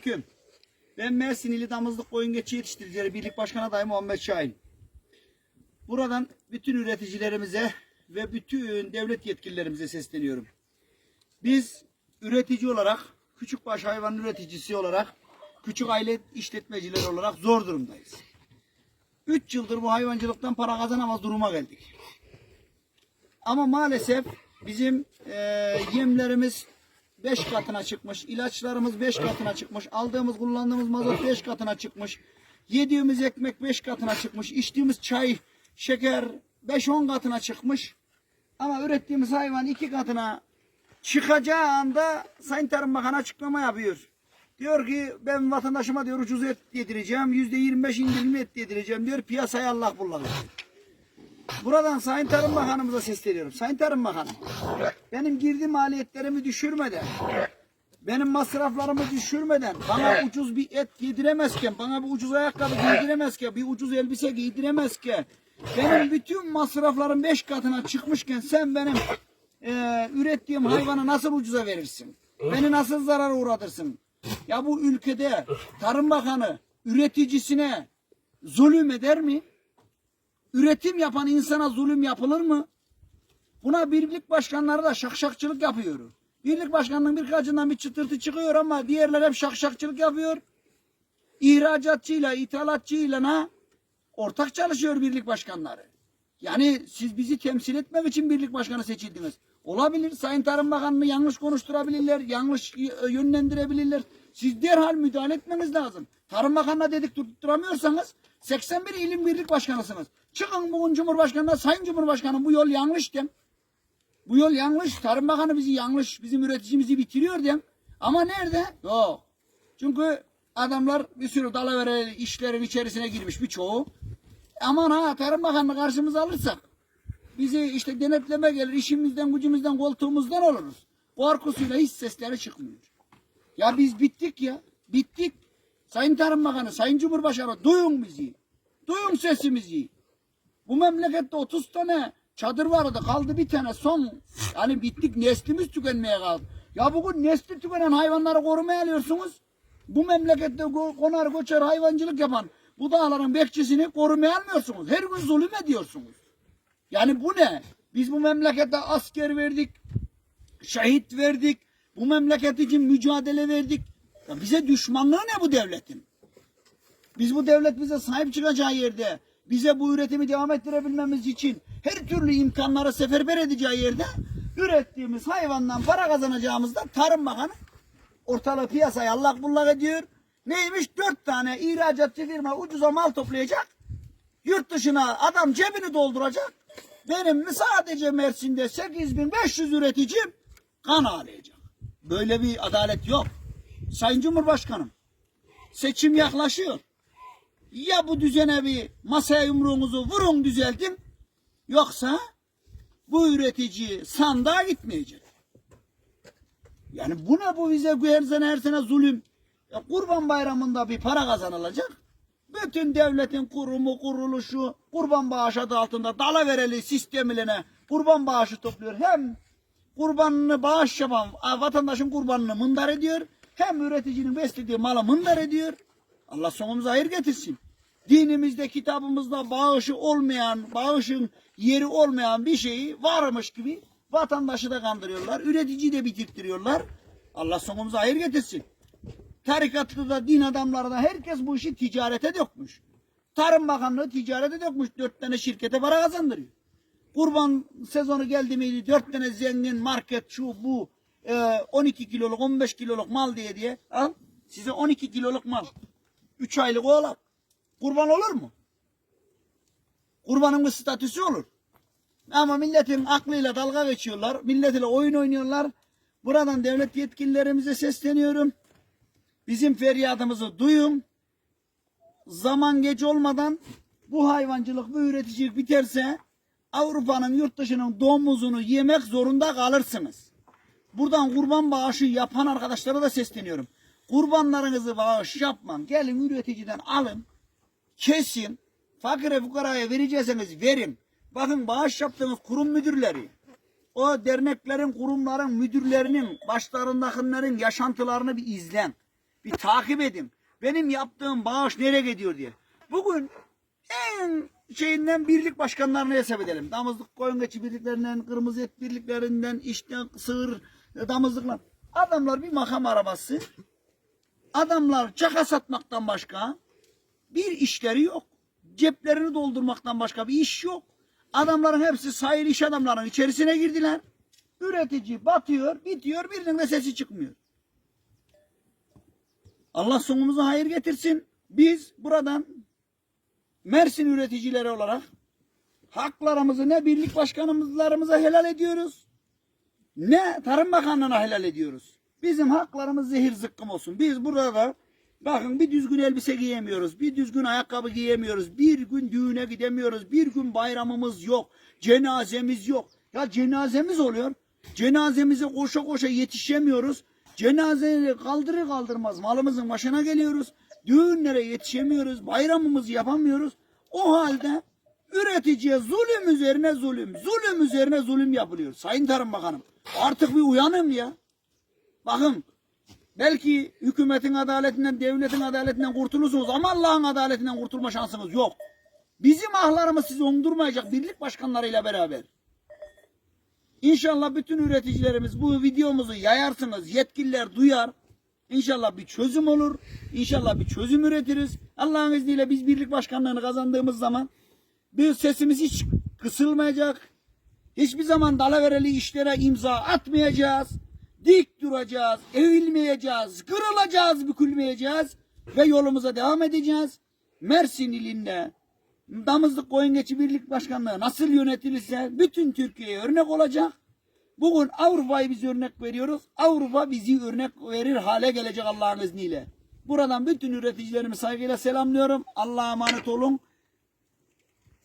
Aleyküm. Ben Mersin Damızlık Koyun Geçi Yetiştiricileri Birlik Başkanı adayı Muhammed Şahin. Buradan bütün üreticilerimize ve bütün devlet yetkililerimize sesleniyorum. Biz üretici olarak, küçükbaş hayvan üreticisi olarak, küçük aile işletmecileri olarak zor durumdayız. 3 yıldır bu hayvancılıktan para kazanamaz duruma geldik. Ama maalesef bizim eee, yemlerimiz 5 katına çıkmış, ilaçlarımız 5 katına çıkmış, aldığımız kullandığımız mazot 5 katına çıkmış, yediğimiz ekmek 5 katına çıkmış, içtiğimiz çay, şeker 5-10 katına çıkmış. Ama ürettiğimiz hayvan 2 katına çıkacağı anda Sayın Tarım Bakanı açıklama yapıyor. Diyor ki ben vatandaşıma diyor ucuz et yedireceğim, %25 indirimli et yedireceğim diyor, piyasaya Allah bullak ediyor. Buradan Sayın Tarım Bakanımıza sesleniyorum. Sayın Tarım Bakanı, benim girdi maliyetlerimi düşürmeden, benim masraflarımı düşürmeden, bana ucuz bir et yediremezken, bana bir ucuz ayakkabı giydiremezken, bir ucuz elbise giydiremezken, benim bütün masraflarım beş katına çıkmışken sen benim e, ürettiğim hayvanı nasıl ucuza verirsin? Beni nasıl zarara uğratırsın? Ya bu ülkede Tarım Bakanı üreticisine zulüm eder mi? Üretim yapan insana zulüm yapılır mı? Buna birlik başkanları da şakşakçılık yapıyor. Birlik başkanının birkaçından bir çıtırtı çıkıyor ama diğerler hep şakşakçılık yapıyor. İhracatçıyla, ithalatçıyla ne? Ortak çalışıyor birlik başkanları. Yani siz bizi temsil etmek için birlik başkanı seçildiniz. Olabilir. Sayın Tarım Bakanı'nı yanlış konuşturabilirler, yanlış yönlendirebilirler. Siz derhal müdahale etmeniz lazım. Tarım Bakanı'na dedik tutturamıyorsanız 81 ilim birlik başkanısınız. Çıkın bugün Cumhurbaşkanı'na Sayın Cumhurbaşkanım bu yol yanlış dem. Bu yol yanlış. Tarım Bakanı bizi yanlış, bizim üreticimizi bitiriyor dem. Ama nerede? Yok. Çünkü adamlar bir sürü dalavere işlerin içerisine girmiş birçoğu. Aman ha Tarım Bakanı'nı karşımıza alırsak bizi işte denetleme gelir, işimizden, gücümüzden, koltuğumuzdan oluruz. Korkusuyla hiç sesleri çıkmıyor. Ya biz bittik ya. Bittik. Sayın Tarım Bakanı, Sayın Cumhurbaşkanı duyun bizi. Duyun sesimizi. Bu memlekette 30 tane çadır vardı. Kaldı bir tane son. Yani bittik. Neslimiz tükenmeye kaldı. Ya bugün nesli tükenen hayvanları korumaya alıyorsunuz. Bu memlekette konar göçer hayvancılık yapan bu dağların bekçisini korumaya almıyorsunuz. Her gün zulüm ediyorsunuz. Yani bu ne? Biz bu memlekette asker verdik, şehit verdik, bu memleket için mücadele verdik. Ya bize düşmanlığı ne bu devletin? Biz bu devlet bize sahip çıkacağı yerde, bize bu üretimi devam ettirebilmemiz için her türlü imkanları seferber edeceği yerde ürettiğimiz hayvandan para kazanacağımızda Tarım Bakanı ortalığı piyasaya allak bullak ediyor. Neymiş? Dört tane ihracatçı firma ucuza mal toplayacak. Yurt dışına adam cebini dolduracak. Benim sadece Mersin'de 8500 üreticim kan ağlayacak. Böyle bir adalet yok. Sayın Cumhurbaşkanım seçim yaklaşıyor. Ya bu düzene bir masaya yumruğunuzu vurun düzeltin. Yoksa bu üretici sandığa gitmeyecek. Yani bu ne bu bize her sene her sene zulüm. Ya kurban bayramında bir para kazanılacak. Bütün devletin kurumu, kuruluşu kurban bağışı adı altında dalavereli sistemiline kurban bağışı topluyor. Hem kurbanını bağış yapan vatandaşın kurbanını mındar ediyor. Hem üreticinin beslediği malı mındar ediyor. Allah sonumuza hayır getirsin. Dinimizde, kitabımızda bağışı olmayan, bağışın yeri olmayan bir şeyi varmış gibi vatandaşı da kandırıyorlar. Üreticiyi de bitirttiriyorlar. Allah sonumuza hayır getirsin. Tarikatlı da din adamları da herkes bu işi ticarete dökmüş. Tarım Bakanlığı ticarete dökmüş. Dört tane şirkete para kazandırıyor. Kurban sezonu geldi miydi dört tane zengin market şu bu 12 kiloluk 15 kiloluk mal diye diye al size 12 kiloluk mal. 3 aylık oğlak. Kurban olur mu? Kurbanın bir statüsü olur. Ama milletin aklıyla dalga geçiyorlar. Milletiyle oyun oynuyorlar. Buradan devlet yetkililerimize sesleniyorum. Bizim feryadımızı duyun. Zaman geç olmadan bu hayvancılık, bu üreticilik biterse Avrupa'nın yurt dışının domuzunu yemek zorunda kalırsınız. Buradan kurban bağışı yapan arkadaşlara da sesleniyorum. Kurbanlarınızı bağış yapmam. Gelin üreticiden alın. Kesin. Fakire fukaraya verecekseniz verin. Bakın bağış yaptığınız kurum müdürleri, o derneklerin, kurumların müdürlerinin, başlarındakilerin yaşantılarını bir izlen. Bir takip edin. Benim yaptığım bağış nereye gidiyor diye. Bugün en şeyinden birlik başkanlarını hesap edelim. Damızlık koyun geçi birliklerinden, kırmızı et birliklerinden, işte sığır, damızlıklar. Adamlar bir makam arabası. Adamlar çaka satmaktan başka bir işleri yok. Ceplerini doldurmaktan başka bir iş yok. Adamların hepsi sayılı iş adamlarının içerisine girdiler. Üretici batıyor, bitiyor, birinin de sesi çıkmıyor. Allah sonumuza hayır getirsin. Biz buradan Mersin üreticileri olarak haklarımızı ne birlik başkanımızlarımıza helal ediyoruz ne Tarım Bakanlığı'na helal ediyoruz. Bizim haklarımız zehir zıkkım olsun. Biz burada bakın bir düzgün elbise giyemiyoruz. Bir düzgün ayakkabı giyemiyoruz. Bir gün düğüne gidemiyoruz. Bir gün bayramımız yok. Cenazemiz yok. Ya cenazemiz oluyor. Cenazemize koşa koşa yetişemiyoruz. Cenazeyi kaldırır kaldırmaz malımızın başına geliyoruz. Düğünlere yetişemiyoruz. Bayramımızı yapamıyoruz. O halde üreticiye zulüm üzerine zulüm, zulüm üzerine zulüm yapılıyor. Sayın Tarım Bakanım artık bir uyanın ya. Bakın belki hükümetin adaletinden, devletin adaletinden kurtulursunuz ama Allah'ın adaletinden kurtulma şansınız yok. Bizim ahlarımız sizi ondurmayacak birlik başkanlarıyla beraber. İnşallah bütün üreticilerimiz bu videomuzu yayarsınız, yetkililer duyar. İnşallah bir çözüm olur. İnşallah bir çözüm üretiriz. Allah'ın izniyle biz birlik başkanlığını kazandığımız zaman bir sesimiz hiç kısılmayacak. Hiçbir zaman dalavereli işlere imza atmayacağız. Dik duracağız, eğilmeyeceğiz, kırılacağız, bükülmeyeceğiz ve yolumuza devam edeceğiz. Mersin ilinde Damızlık Koyun Geçi Birlik Başkanlığı nasıl yönetilirse bütün Türkiye'ye örnek olacak. Bugün Avrupa'yı biz örnek veriyoruz. Avrupa bizi örnek verir hale gelecek Allah'ın izniyle. Buradan bütün üreticilerimi saygıyla selamlıyorum. Allah'a emanet olun.